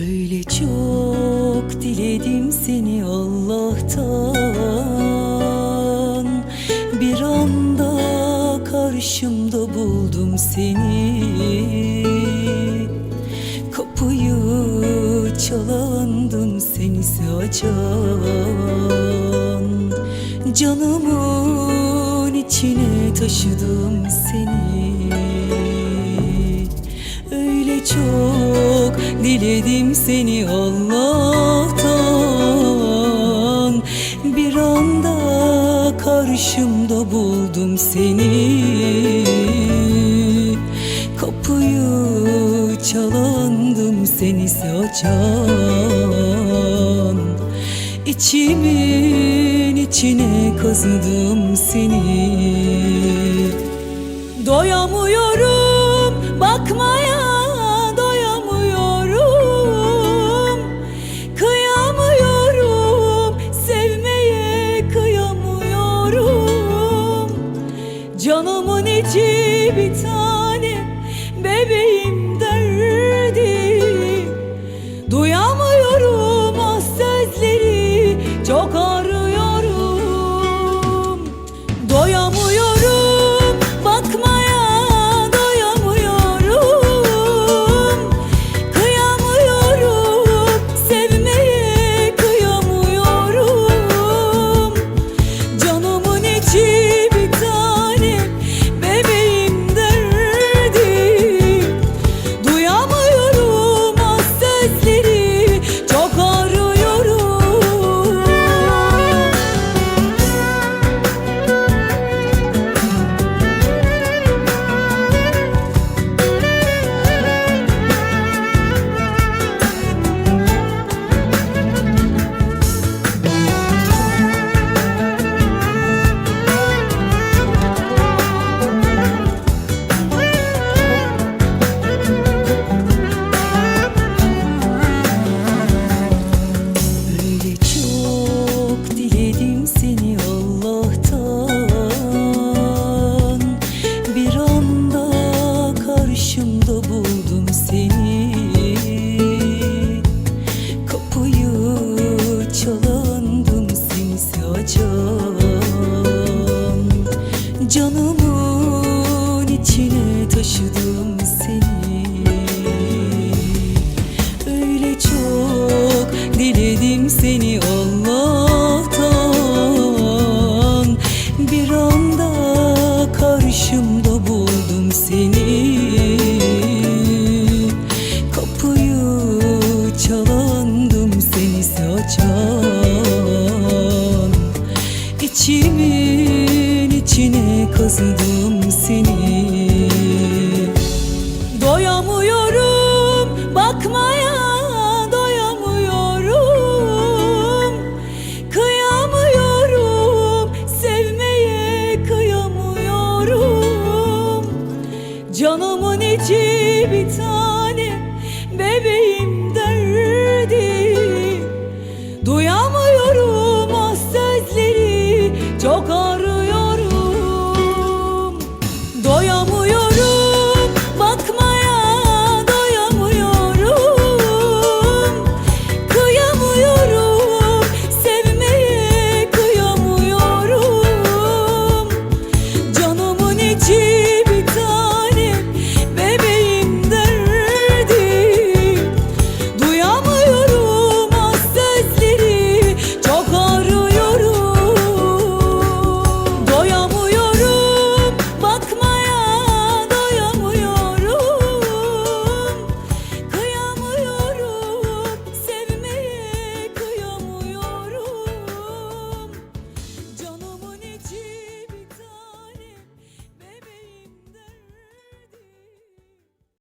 Öyle çok diledim seni Allah'tan. Bir anda karşımda buldum seni. Kapıyı çalandım seni açan. Canımın içine taşıdım seni Kapıyı çalandım seni açan. İçimin içine kazıdım seni. Doyamıyorum bakmaya doyamıyorum. Kıyamıyorum sevmeye kıyamıyorum. Canımın içi bir Canımın içine taşıdım seni. Öyle çok diledim seni Allah'tan. Bir anda karşımda buldum seni. Kapıyı çalandım seni açan İçimin kazıdım seni